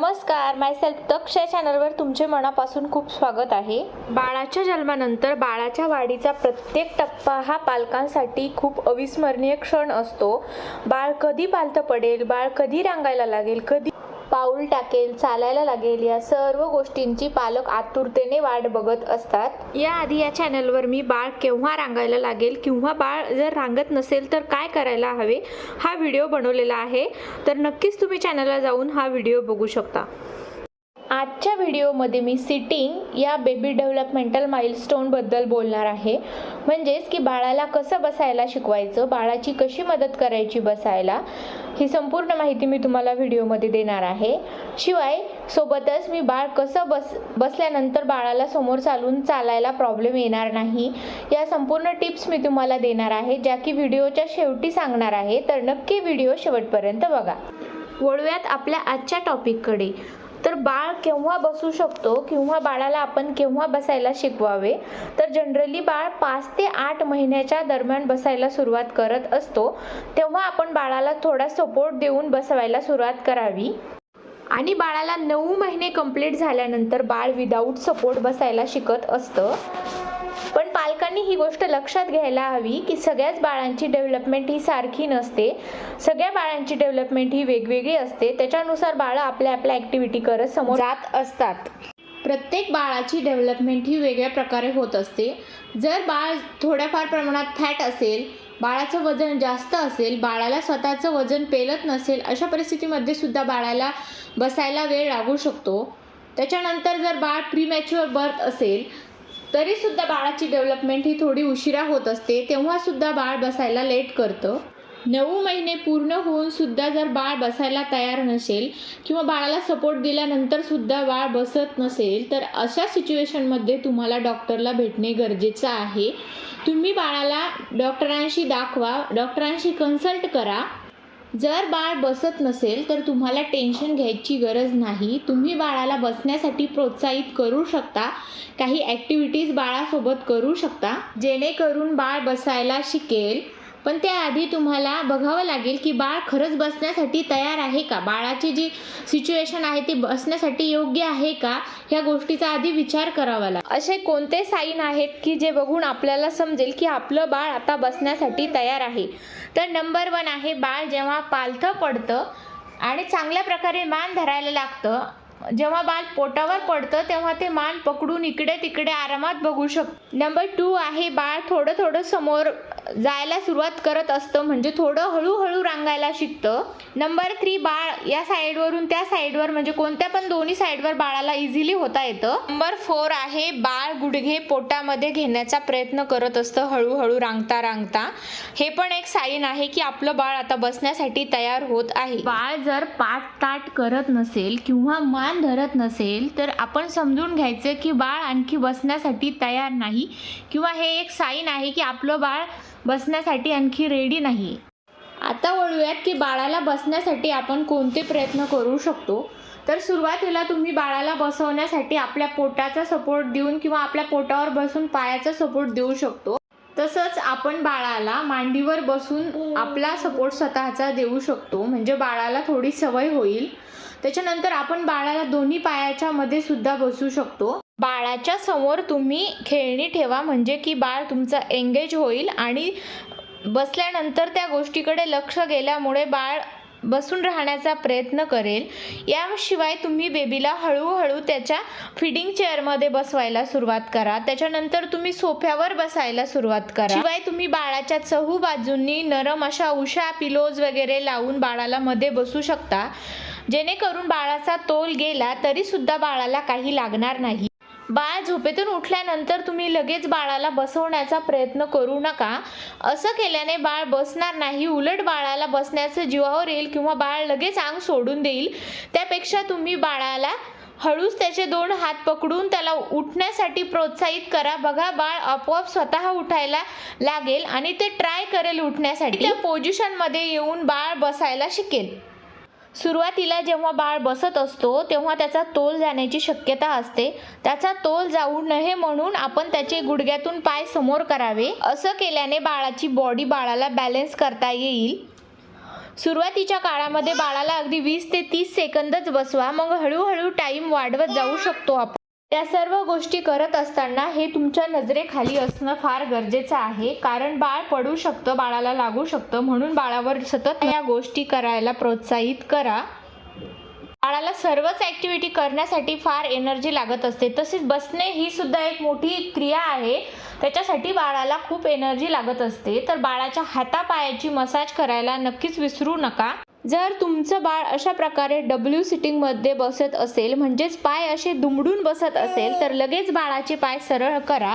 नमस्कार माय सेल्फ तक्ष चॅनलवर तुमचे मनापासून खूप स्वागत आहे. बाळाच्या जन्मानंतर बाळाच्या वाढीचा प्रत्येक टप्पा हा पालकांसाठी खूप अविस्मरणीय क्षण असतो. बाळ कधी पालथं पडेल बाळ कधी रांगायला लागेल कधी पाऊल टाकेल चालायला लागेल या सर्व गोष्टींची पालक आतुरतेने वाट बघत असतात. याआधी या चॅनलवर मी बाळ केव्हा रांगायला लागेल किंवा बाळ जर रांगत नसेल तर काय करायला हवे हा व्हिडिओ बनवलेला आहे. तर नक्कीच तुम्ही चॅनलला जाऊन हा व्हिडिओ बघू शकता. आजच्या व्हिडिओमध्ये मी सिटिंग या बेबी डेव्हलपमेंटल माइलस्टोनबद्दल बोलणार आहे. म्हणजेच की बाळाला कसं बसायला शिकवायचं बाळाची कशी मदत करायची बसायला ही संपूर्ण माहिती मी तुम्हाला व्हिडिओमध्ये देणार आहे. शिवाय सोबतच मी बाळ कसं बस बसल्यानंतर बाळाला समोर चालून चालायला प्रॉब्लेम येणार नाही या संपूर्ण टिप्स मी तुम्हाला देणार आहे ज्या की व्हिडिओच्या शेवटी सांगणार आहे. तर नक्की व्हिडिओ शेवटपर्यंत बघा. वळूयात आपल्या आजच्या टॉपिककडे तर बाळ केव्हा बसू शकतो किंवा बाळाला आपण केव्हा बसायला शिकवावे? तर जनरली बाळ पाच ते आठ महिन्याच्या दरम्यान बसायला सुरुवात करत असतो. तेव्हा आपण बाळाला थोडा सपोर्ट देऊन बसवायला सुरुवात करावी. आणि बाळाला नऊ महिने कंप्लीट झाल्यानंतर बाळ विदाऊट सपोर्ट बसायला शिकत असतं. पण पालकांनी ही गोष्ट लक्षात घ्यायला हवी की सगळ्याच बाळांची डेव्हलपमेंट ही सारखी नसते. सगळ्या बाळांची डेव्हलपमेंट ही वेगवेगळी असते. त्याच्यानुसार बाळं आपल्या आपल्या ॲक्टिव्हिटी करत समोर जात असतात. प्रत्येक बाळाची डेव्हलपमेंट ही वेगळ्या प्रकारे होत असते. जर बाळ थोड्याफार प्रमाणात फॅट असेल बाळाचं वजन जास्त असेल बाळाला स्वतःचं वजन पेलत नसेल अशा परिस्थितीमध्ये सुद्धा बाळाला बसायला वेळ लागू शकतो. त्याच्यानंतर जर बाळ प्रीमॅच्युअर बर्थ असेल तरीसुद्धा बाळाची डेव्हलपमेंट ही थोडी उशिरा होत असते तेव्हासुद्धा बाळ बसायला लेट करतं. नऊ महिने पूर्ण होऊन सुद्धा जर बाळ बसायला तयार नसेल किंवा बाळाला सपोर्ट दिल्यानंतर सुद्धा बाळ बसत नसेल तर अशा सिच्युएशनमध्ये तुम्हाला डॉक्टरला भेटणे गरजेचं आहे. तुम्ही बाळाला डॉक्टरांशी दाखवा डॉक्टरांशी कन्सल्ट करा. जर बाळ बसत नसेल तर तुम्हाला टेन्शन घ्यायची गरज नाही. तुम्ही बाळाला बसण्यासाठी प्रोत्साहित करू शकता. काही ॲक्टिव्हिटीज बाळासोबत करू शकता. जेणेकरून बाळ बसायला शिकेल. पण त्याआधी तुम्हाला बघावं लागेल की बाळ खरंच बसण्यासाठी तयार आहे का? बाळाची जी सिच्युएशन आहे ती बसण्यासाठी योग्य आहे का? ह्या गोष्टीचा आधी विचार करावा लागेल असे कोणते साईन आहेत की जे बघून आपल्याला समजेल की आपलं बाळ आता बसण्यासाठी तयार आहे? तर नंबर वन आहे बाळ जेव्हा पालथं पडतं आणि चांगल्या प्रकारे मान धरायला लागतं जेव्हा बाळ पोटावर पडतं तेव्हा ते मान पकडून इकडे तिकडे आरामात बघू शकतो. नंबर टू आहे बाळ थोडं थोडं समोर जायला सुरुवात करत असतं म्हणजे थोडं हळूहळू रांगायला शिकतं. नंबर थ्री बाळ या साईडवरून त्या साईडवर म्हणजे कोणत्या पण दोन्ही साईडवर बाळाला इझिली होता येतं. नंबर फोर आहे बाळ गुडघे पोटामध्ये घेण्याचा प्रयत्न करत असतं हळूहळू रांगता रांगता. हे पण एक साईन आहे की आपलं बाळ आता बसण्यासाठी तयार होत आहे. बाळ जर पाठ ताट करत नसेल किंवा मान धरत नसेल तर आपण समजून घ्यायचं की बाळ आणखी बसण्यासाठी तयार नाही किंवा हे एक साईन आहे की आपलं बाळ बसण्यासाठी आणखी रेडी नाही. आता वळूयात की बाळाला बसण्यासाठी आपण कोणते प्रयत्न करू शकतो. तर सुरुवातीला तुम्ही बाळाला बसवण्यासाठी आपल्या पोटाचा सपोर्ट देऊन किंवा आपल्या पोटावर बसून पायाचा सपोर्ट देऊ शकतो. तसंच आपण बाळाला मांडीवर बसून आपला सपोर्ट स्वतःचा देऊ शकतो. म्हणजे बाळाला थोडी सवय होईल. त्याच्यानंतर आपण बाळाला दोन्ही पायाच्या मध्ये सुद्धा बसू शकतो. बाळाच्या समोर तुम्ही खेळणी ठेवा. म्हणजे की बाळ तुमचं एंगेज होईल आणि बसल्यानंतर त्या गोष्टीकडे लक्ष गेल्यामुळे बाळ बसून राहण्याचा प्रयत्न करेल. याशिवाय तुम्ही बेबीला हळूहळू त्याच्या फिडिंग चेअरमध्ये बसवायला सुरुवात करा. त्याच्यानंतर तुम्ही सोफ्यावर बसायला सुरुवात करा. शिवाय तुम्ही बाळाच्या चहू बाजूंनी नरम अशा उशा पिलोज वगैरे लावून बाळाला मध्ये बसू शकता. जेणेकरून बाळाचा तोल गेला तरी सुद्धा बाळाला काही लागणार नाही. बाळ झोपेतून उठल्यानंतर तुम्ही लगेच बाळाला बसवण्याचा प्रयत्न करू नका. असं केल्याने बाळ बसणार नाही. उलट बाळाला बसण्याचं जीवावर येईल किंवा बाळ लगेच अंग सोडून देईल. त्यापेक्षा तुम्ही बाळाला हळूच त्याचे दोन हात पकडून त्याला उठण्यासाठी प्रोत्साहित करा. बघा बाळ आपोआप स्वतः उठायला लागेल आणि ते ट्राय करेल उठण्यासाठी. त्या पोझिशनमध्ये येऊन बाळ बसायला शिकेल. सुरुवातीला जेव्हा बाळ बसत असतो तेव्हा त्याचा तोल जाण्याची शक्यता असते. त्याचा तोल जाऊ नये म्हणून आपण त्याचे गुडघ्यातून पाय समोर करावे. असं केल्याने बाळाची बॉडी बाळाला बॅलन्स करता येईल. सुरुवातीच्या काळामध्ये बाळाला अगदी वीस ते तीस सेकंदच बसवा. मग हळूहळू टाईम वाढवत जाऊ शकतो आपण. त्या सर्व गोष्टी करत असताना हे तुमच्या नजरेखाली असणं फार गरजेचं आहे. कारण बाळ पडू शकतं बाळाला लागू शकतं. म्हणून बाळावर सतत या गोष्टी करायला प्रोत्साहित करा. बाळाला सर्वच ॲक्टिव्हिटी करण्यासाठी फार एनर्जी लागत असते. तसेच बसणे ही सुद्धा एक मोठी क्रिया आहे. त्याच्यासाठी बाळाला खूप एनर्जी लागत असते. तर बाळाच्या हातापायाची मसाज करायला नक्कीच विसरू नका. जर तुमचं बाळ अशा प्रकारे डब्ल्यू सिटिंगमध्ये बसत असेल म्हणजेच पाय असे दुमडून बसत असेल तर लगेच बाळाचे पाय सरळ करा.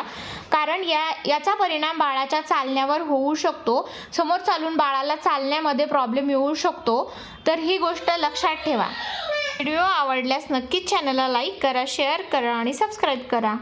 कारण या याचा परिणाम बाळाच्या चालण्यावर होऊ शकतो. समोर चालून बाळाला चालण्यामध्ये प्रॉब्लेम येऊ शकतो. तर ही गोष्ट लक्षात ठेवा. व्हिडिओ आवडल्यास नक्कीच चॅनलला लाईक करा शेअर करा आणि सबस्क्राईब करा.